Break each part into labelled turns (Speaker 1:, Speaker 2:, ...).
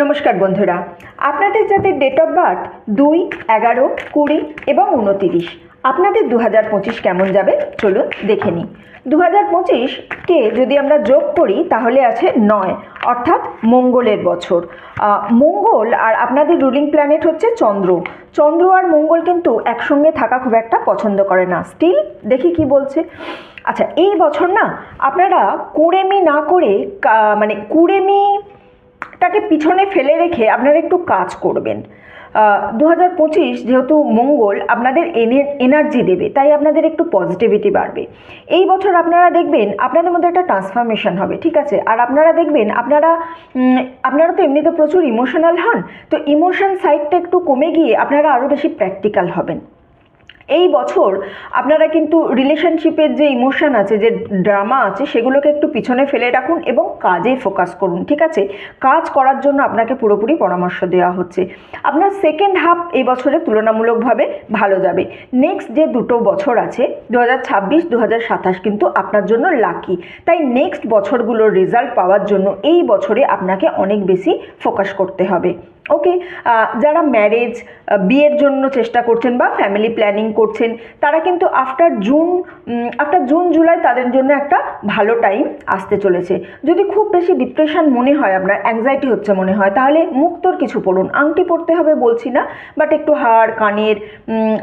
Speaker 1: নমস্কার বন্ধুরা। আপনাদের যাদের ডেট অফ বার্থ দুই, এগারো, কুড়ি এবং উনতিরিশ। আপনাদের দু হাজার পঁচিশ কেমন যাবে? চলুন দেখে নিই। দু হাজার পঁচিশকে যদি আমরা যোগ করি, তাহলে আছে নয়, অর্থাৎ মঙ্গলের বছর। মঙ্গল আর আপনাদের রুলিং প্ল্যানেট হচ্ছে চন্দ্র। চন্দ্র আর মঙ্গল কিন্তু একসঙ্গে থাকা খুব একটা পছন্দ করে না। স্টিল দেখি কি বলছে। আচ্ছা এই বছর না, আপনারা কুড়েমি না করে মানে কুড়েমি টাকে পিছনে ফেলে রেখে আপনারা একটু কাজ করবেন। দু হাজার পঁচিশ যেহেতু মঙ্গল আপনাদের এনার্জি দেবে, তাই আপনাদের একটু পজিটিভিটি বাড়বে। এই বছর আপনারা দেখবেন আপনাদের মধ্যে একটা ট্রান্সফরমেশন হবে, ঠিক আছে? আর আপনারা দেখবেন আপনারা আপনারা তো এমনিতে প্রচুর ইমোশনাল হন, তো ইমোশন সাইডটা একটু কমে গিয়ে আপনারা আরও বেশি প্র্যাকটিক্যাল হবেন। এই বছর আপনারা কিন্তু রিলেশনশিপের যে ইমোশন আছে, যে ড্রামা আছে, সেগুলোকে একটু পিছনে ফেলে রাখুন এবং কাজে ফোকাস করুন, ঠিক আছে? কাজ করার জন্য আপনাকে পুরোপুরি পরামর্শ দেওয়া হচ্ছে। আপনার সেকেন্ড হাফ এই বছরে তুলনামূলকভাবে ভালো যাবে। নেক্সট যে দুটো বছর আছে দু হাজার ছাব্বিশ দু হাজার সাতাশ কিন্তু আপনার জন্য লাকি তাই নেক্সট বছরগুলোর রেজাল্ট পাওয়ার জন্য এই বছরে আপনাকে অনেক বেশি ফোকাস করতে হবে। ওকে যারা ম্যারেজ বিয়ের জন্য চেষ্টা করছেন বা ফ্যামিলি প্ল্যানিং করছেন, তারা কিন্তু after June after June July তাদের জন্য একটা ভালো টাইম আসতে চলেছে। যদি খুব বেশি ডিপ্রেশন মনে হয়, আপনার অ্যাংজাইটি হচ্ছে মনে হয়, তাহলে মুক্তর কিছু পড়ুন। আংটি পড়তে হবে বলছি না বাট একটু হাড়, কানের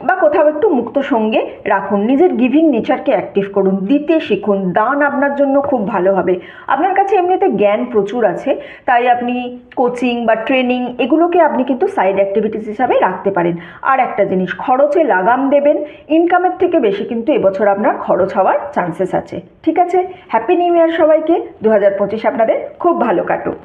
Speaker 1: বা কোথাও একটু মুক্ত সঙ্গে রাখুন। নিজের গিভিং নেচারকে অ্যাক্টিভ করুন, দিতে শিখুন, দান আপনার জন্য খুব ভালো হবে। আপনার কাছে এমনিতে জ্ঞান প্রচুর আছে, তাই আপনি কোচিং বা ট্রেনিং এগুলোকে আপনি কিন্তু সাইড অ্যাক্টিভিটিস হিসাবে রাখতে পারেন। আর একটা জিনিস, খরচে লাগাম দেবেন। ইনকামের থেকে বেশি কিন্তু এবছর আপনার খরচ হওয়ার চান্সেস আছে। ঠিক আছে? হ্যাপি নিউ ইয়ার সবাইকে। দু হাজার পঁচিশ আপনাদের খুব ভালো কাটুক।